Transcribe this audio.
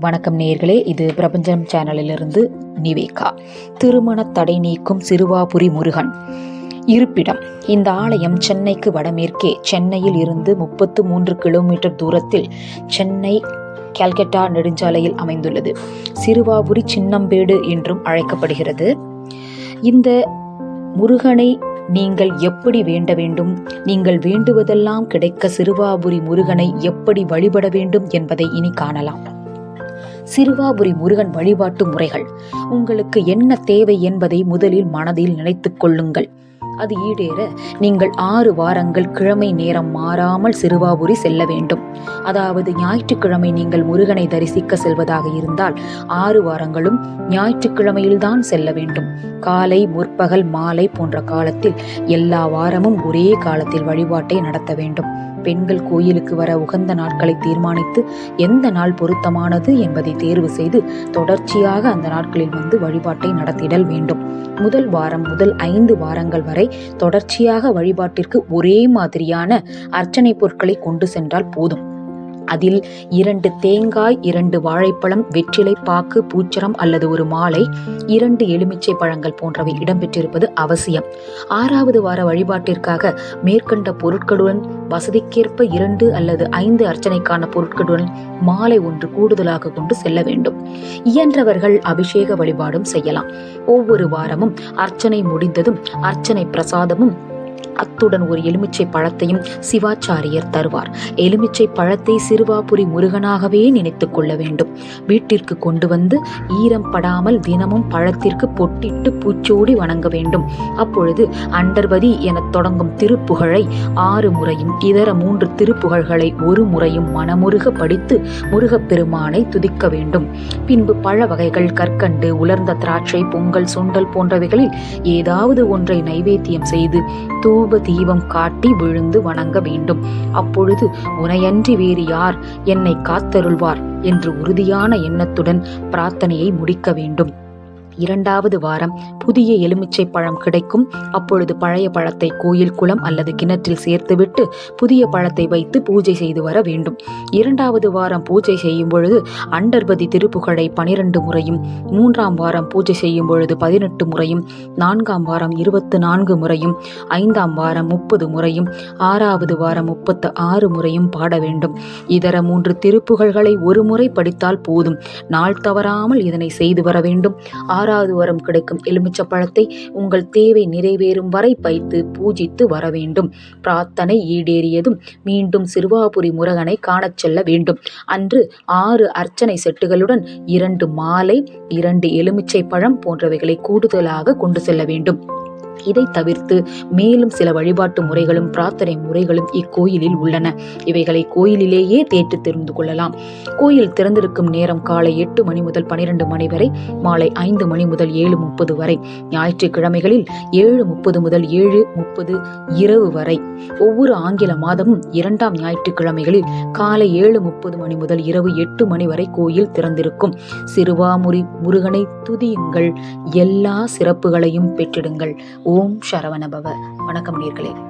வணக்கம் நேர்களே இது பிரபஞ்சம் சேனலிலிருந்து நிவேகா. திருமண தடை நீக்கும் சிறுவாபுரி முருகன். இருப்பிடம் இந்த ஆலயம் சென்னைக்கு வடமேற்கே சென்னையில் இருந்து முப்பத்து மூன்று கிலோமீட்டர் தூரத்தில் சென்னை கல்கட்டா நெடுஞ்சாலையில் அமைந்துள்ளது. சிறுவாபுரி சின்னம்பேடு என்றும் அழைக்கப்படுகிறது. இந்த முருகனை நீங்கள் எப்படி வேண்ட வேண்டும்? நீங்கள் வேண்டுவதெல்லாம் கிடைக்க சிறுவாபுரி முருகனை எப்படி வழிபட வேண்டும் என்பதை இனி காணலாம். சிறுவாபுரி முருகன் வழிபாட்டு முறைகள். உங்களுக்கு என்ன தேவை என்பதை முதலில் மனதில் நினைத்துக் கொள்ளுங்கள். அது ஈடேற நீங்கள் ஆறு வாரங்கள் கிழமை நேரம் மாறாமல் சிறுவாபுரி செல்ல வேண்டும். அதாவது ஞாயிற்றுக்கிழமை நீங்கள் முருகனை தரிசிக்க செல்வதாக இருந்தால் ஆறு வாரங்களும் ஞாயிற்றுக்கிழமையில்தான் செல்ல வேண்டும். காலை முற்பகல் மாலை போன்ற காலத்தில் எல்லா வாரமும் ஒரே காலத்தில் வழிபாட்டை நடத்த வேண்டும். பெண்கள் கோயிலுக்கு வர உகந்த நாட்களை தீர்மானித்து எந்த நாள் பொருத்தமானது என்பதை தேர்வு செய்து தொடர்ச்சியாக அந்த நாட்களில் வந்து வழிபாட்டை நடத்திடல் வேண்டும். முதல் வாரம் முதல் ஐந்து வாரங்கள் வரை தொடர்ச்சியாக வழிபாட்டிற்கு ஒரே மாதிரியான அர்ச்சனை பொருட்களை கொண்டு சென்றால் போதும். அதில் இரண்டு தேங்காய் இரண்டு வாழைப்பழம் வெற்றிலை பாக்கு பூச்சரம் அல்லது ஒரு மாலை இரண்டு எலுமிச்சை பழங்கள் போன்றவை இடம்பெற்றிருப்பது அவசியம். ஆறாவது வார வழிபாட்டிற்காக மேற்கண்ட பொருட்களுடன் வசதிக்கேற்ப இரண்டு அல்லது ஐந்து அர்ச்சனைக்கான பொருட்களுடன் மாலை ஒன்று கூடுதலாக கொண்டு செல்ல வேண்டும். இயன்றவர்கள் அபிஷேக வழிபாடும் செய்யலாம். ஒவ்வொரு வாரமும் அர்ச்சனை முடிந்ததும் அர்ச்சனை பிரசாதமும் அத்துடன் ஒரு எலுமிச்சை பழத்தையும் சிவாச்சாரியர் தருவார். எலுமிச்சை பழத்தை சிறுவாபுரி முருகனாகவே நினைத்துக் கொள்ள வேண்டும். வீட்டிற்கு கொண்டு வந்து ஈரம் படாமல் தினமும் பழத்திற்கு பொட்டிட்டு பூச்சோடி வணங்க வேண்டும். அப்பொழுது அண்டர்வதி எனத் தொடங்கும் திருப்புகழை ஆறு முறையும் இதர மூன்று திருப்புகழ்களை ஒரு முறையும் மனமுருக படித்து முருகப்பெருமானை துதிக்க வேண்டும். பின்பு பழ வகைகள் கற்கண்டு உலர்ந்த திராட்சை பொங்கல் சுண்டல் போன்றவைகளில் ஏதாவது ஒன்றை நைவேத்தியம் செய்து தூ தூப தீபம் காட்டி விழுந்து வணங்க வேண்டும். அப்பொழுது உனையன்றி வேறு யார் என்னை காத்தருள்வார்? என்று உறுதியான எண்ணத்துடன் பிரார்த்தனையை முடிக்க வேண்டும். இரண்டாவது வாரம் புதிய எலுமிச்சை பழம் கிடைக்கும். அப்பொழுது பழைய பழத்தை கோயில் குளம் அல்லது கிணற்றில் சேர்த்துவிட்டு புதிய பழத்தை வைத்து பூஜை செய்து வர வேண்டும். இரண்டாவது வாரம் பூஜை செய்யும் பொழுது அண்டர்பதி திருப்புகழை பனிரெண்டு முறையும் மூன்றாம் வாரம் பூஜை செய்யும் பொழுது பதினெட்டு முறையும் நான்காம் வாரம் இருபத்து நான்கு முறையும் ஐந்தாம் வாரம் முப்பது முறையும் ஆறாவது வாரம் முப்பத்து ஆறு முறையும் பாட வேண்டும். இதர மூன்று திருப்புகழ்களை ஒரு முறை படித்தால் போதும். நாள் தவறாமல் இதனை செய்து வர வேண்டும். ஆறாவது வரம் கிடைக்கும். எலுமிச்சப்பழத்தை உங்கள் தேவை நிறைவேறும் வரை பைத்து பூஜித்து வர வேண்டும். பிரார்த்தனை ஈடேறியதும் மீண்டும் சிறுவாபுரி முருகனை காணச் செல்ல வேண்டும். அன்று ஆறு அர்ச்சனை செட்டுகளுடன் இரண்டு மாலை இரண்டு எலுமிச்சை பழம் போன்றவைகளை கூடுதலாக கொண்டு செல்ல வேண்டும். இதை தவிர்த்து மேலும் சில வழிபாட்டு முறைகளும் பிரார்த்தனை முறைகளும் இக்கோயிலில் உள்ளன. இவைகளை கோயிலிலேயே தேற்று தெரிந்து கொள்ளலாம். கோயில் திறந்திருக்கும் நேரம் காலை எட்டு மணி முதல் பனிரெண்டு மணி வரை மாலை ஐந்து மணி முதல் ஏழு முப்பது வரை ஞாயிற்றுக்கிழமைகளில் ஏழு முப்பது முதல் ஏழு முப்பது இரவு வரை. ஒவ்வொரு ஆங்கில மாதமும் இரண்டாம் ஞாயிற்றுக்கிழமைகளில் காலை ஏழு முப்பது மணி முதல் இரவு எட்டு மணி வரை கோயில் திறந்திருக்கும். சிறுவாமுரி முருகனை துதியுங்கள். எல்லா சிறப்புகளையும் பெற்றிடுங்கள். ஓம் சரவணபவ. வணக்கம் நேர்களே.